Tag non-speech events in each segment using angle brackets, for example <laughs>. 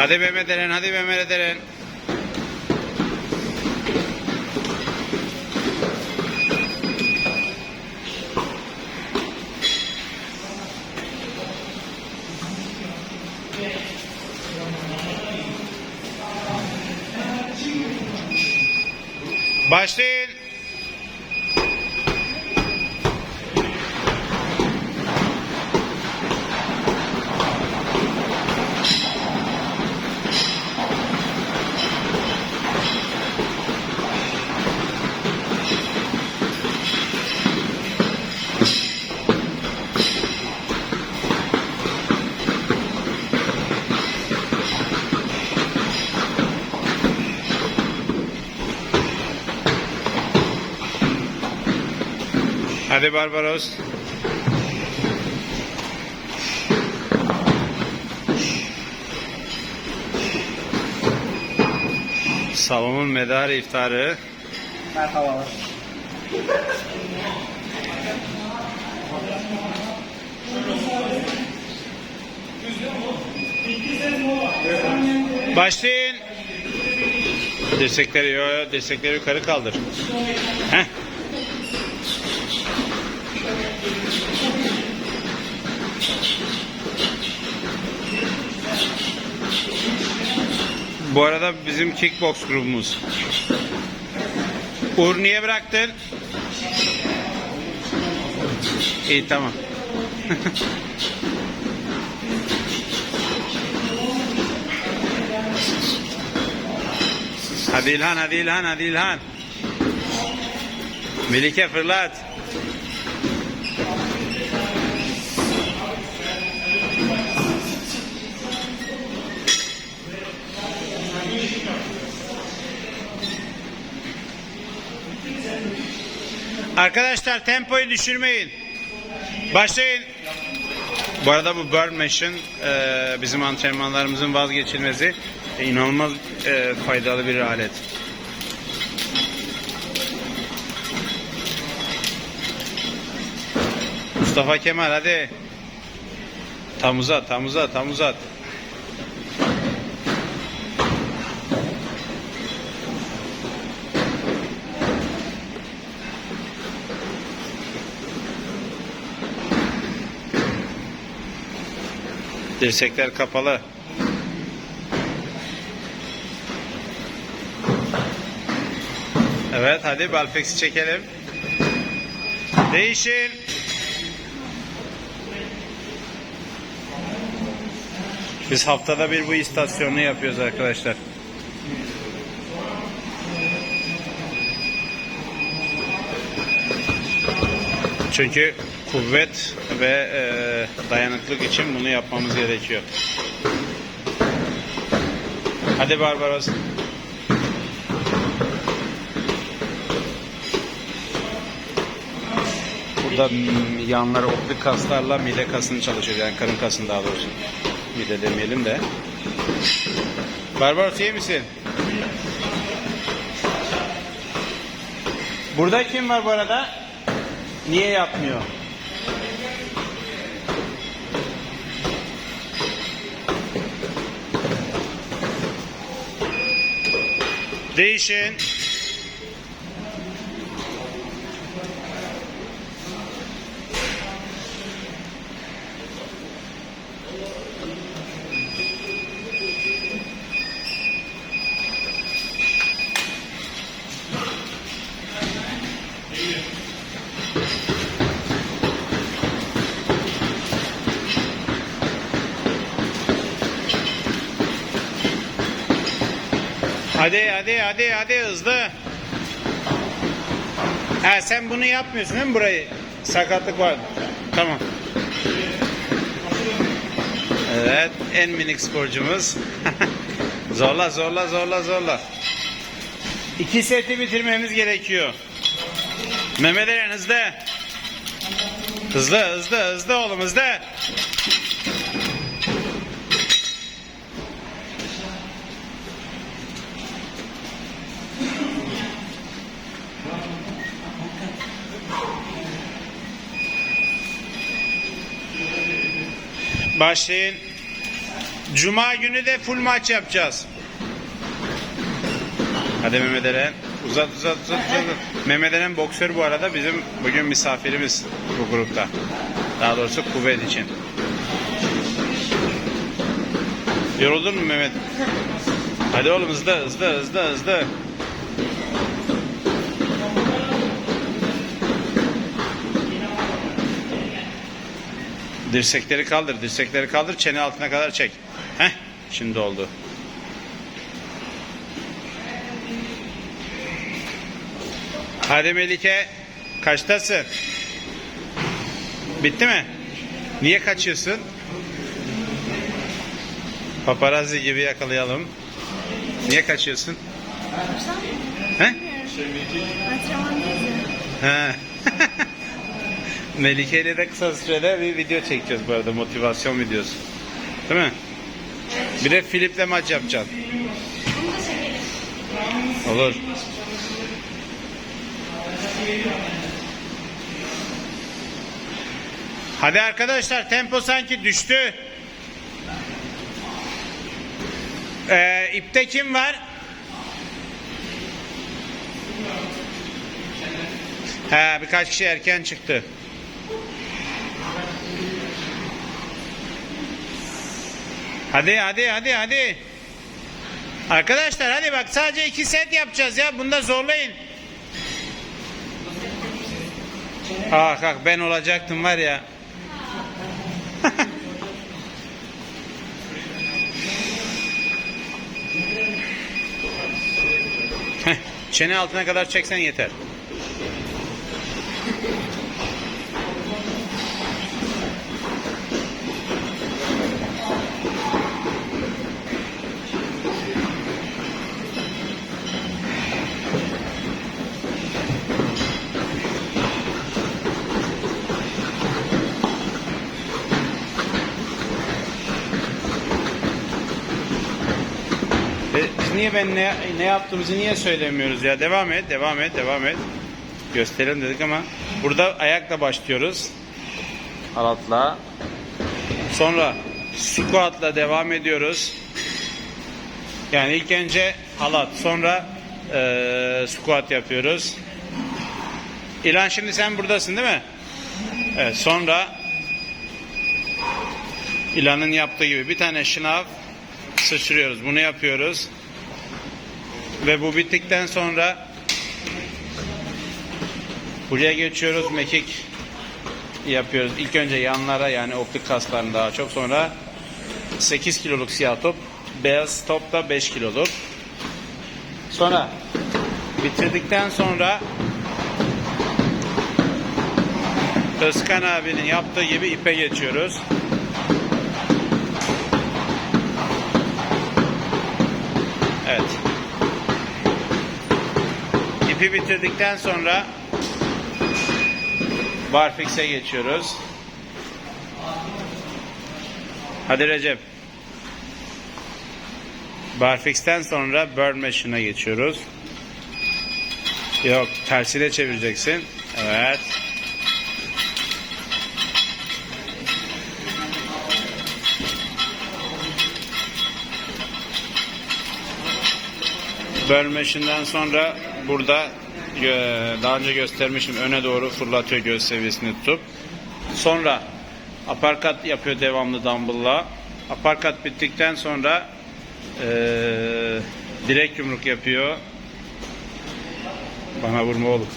Hadi Mehmet Eren, hadi Mehmet Eren. Başlayın. Hadi Barbaros. Salonun medarı iftarı. Merhabalar. Başlayın. Dirsekleri yo, dirsekleri yukarı kaldır. Heh. Bu arada bizim kickbox grubumuz. Uğur niye bıraktın? İyi tamam. Hadi İlhan, hadi İlhan, hadi İlhan. Melike fırlat. Arkadaşlar tempoyu düşürmeyin. Başlayın. Bu arada bu Burn Machine e, bizim antrenmanlarımızın vazgeçilmezi. E, inanılmaz e, faydalı bir alet. Mustafa Kemal hadi. Tam uzat, tam uzat, tam uzat. Dirsekler kapalı. Evet hadi Balfex'i çekelim. Değişin. Biz haftada bir bu istasyonu yapıyoruz arkadaşlar. Çünkü kuvvet ve e, dayanıklık için bunu yapmamız gerekiyor. Hadi Barbaros. Burada yanları optik kaslarla mide kasını çalışıyor. Yani karın kasını daha doğrusu. Mide demeyelim de. Barbaros iyi misin? Burada kim var bu arada? Niye yapmıyor? Değişin. Hadi hadi hadi hadi hızlı. Ha sen bunu yapmıyorsun değil mi burayı? Sakatlık var. Tamam. Evet en minik sporcumuz. <laughs> zorla zorla zorla zorla. İki seti bitirmemiz gerekiyor. Mehmet Eren hızlı. Hızlı hızlı hızlı oğlum hızlı. Başlayın. Cuma günü de full maç yapacağız. Hadi Mehmet Eren. Uzat uzat uzat uzat. Mehmet Eren boksör bu arada bizim bugün misafirimiz bu grupta. Daha doğrusu kuvvet için. Yoruldun mu Mehmet? Hadi oğlum hızlı hızlı hızlı hızlı. Dirsekleri kaldır, dirsekleri kaldır, çene altına kadar çek. Heh, şimdi oldu. Hadi Melike, kaçtasın? Bitti mi? Niye kaçıyorsun? Paparazzi gibi yakalayalım. Niye kaçıyorsun? He? He. <laughs> Melike ile de kısa sürede bir video çekeceğiz bu arada motivasyon videosu. Değil mi? Bir de Filip'le maç yapacaksın. Olur. Hadi arkadaşlar tempo sanki düştü. Ee, ipte kim var? He birkaç kişi erken çıktı. Hadi hadi hadi hadi. Arkadaşlar hadi bak sadece iki set yapacağız ya. Bunda zorlayın. Ah ah ben olacaktım var ya. <laughs> Çene altına kadar çeksen yeter. Biz niye ben ne, ne yaptığımızı niye söylemiyoruz ya? Devam et, devam et, devam et. Gösterelim dedik ama burada ayakla başlıyoruz. Halatla. Sonra squatla devam ediyoruz. Yani ilk önce halat, sonra e, squat yapıyoruz. İlan şimdi sen buradasın değil mi? Evet, sonra İlan'ın yaptığı gibi bir tane şınav sıçrıyoruz. Bunu yapıyoruz. Ve bu bittikten sonra buraya geçiyoruz. Mekik yapıyoruz. İlk önce yanlara yani optik kaslarını daha çok. Sonra 8 kiloluk siyah top. Beyaz top da 5 kiloluk. Sonra bitirdikten sonra Özkan abinin yaptığı gibi ipe geçiyoruz. Evet. İpi bitirdikten sonra barfix'e geçiyoruz. Hadi Recep. Barfix'ten sonra burn machine'a geçiyoruz. Yok, tersine çevireceksin. Evet. Bölmeşinden sonra burada gö- daha önce göstermişim öne doğru fırlatıyor göğüs seviyesini tutup. Sonra aparkat yapıyor devamlı dumbbell'la. Aparkat bittikten sonra eee direk yumruk yapıyor. Bana vurma oğlum.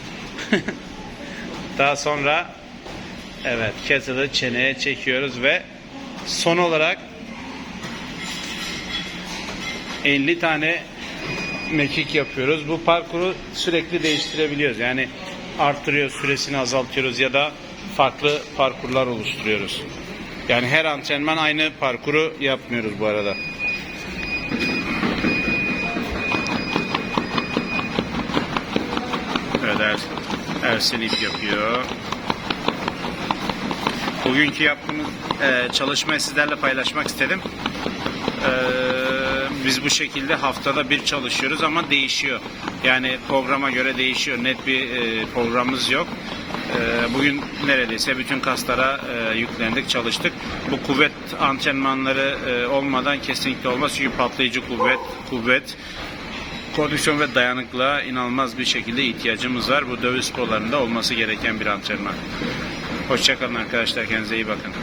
<laughs> daha sonra evet kettle'ı çeneye çekiyoruz ve son olarak 50 tane mekik yapıyoruz. Bu parkuru sürekli değiştirebiliyoruz. Yani arttırıyoruz, süresini azaltıyoruz ya da farklı parkurlar oluşturuyoruz. Yani her antrenman aynı parkuru yapmıyoruz bu arada. Evet Ersin, Ersin ip yapıyor. Bugünkü yaptığımız e, çalışmayı sizlerle paylaşmak istedim. Ee, biz bu şekilde haftada bir çalışıyoruz ama değişiyor. Yani programa göre değişiyor. Net bir e, programımız yok. Ee, bugün neredeyse bütün kaslara e, yüklendik, çalıştık. Bu kuvvet antrenmanları e, olmadan kesinlikle olmaz. Çünkü patlayıcı kuvvet, kuvvet, kondisyon ve dayanıklığa inanılmaz bir şekilde ihtiyacımız var. Bu dövüş sporlarında olması gereken bir antrenman. Hoşçakalın arkadaşlar. Kendinize iyi bakın.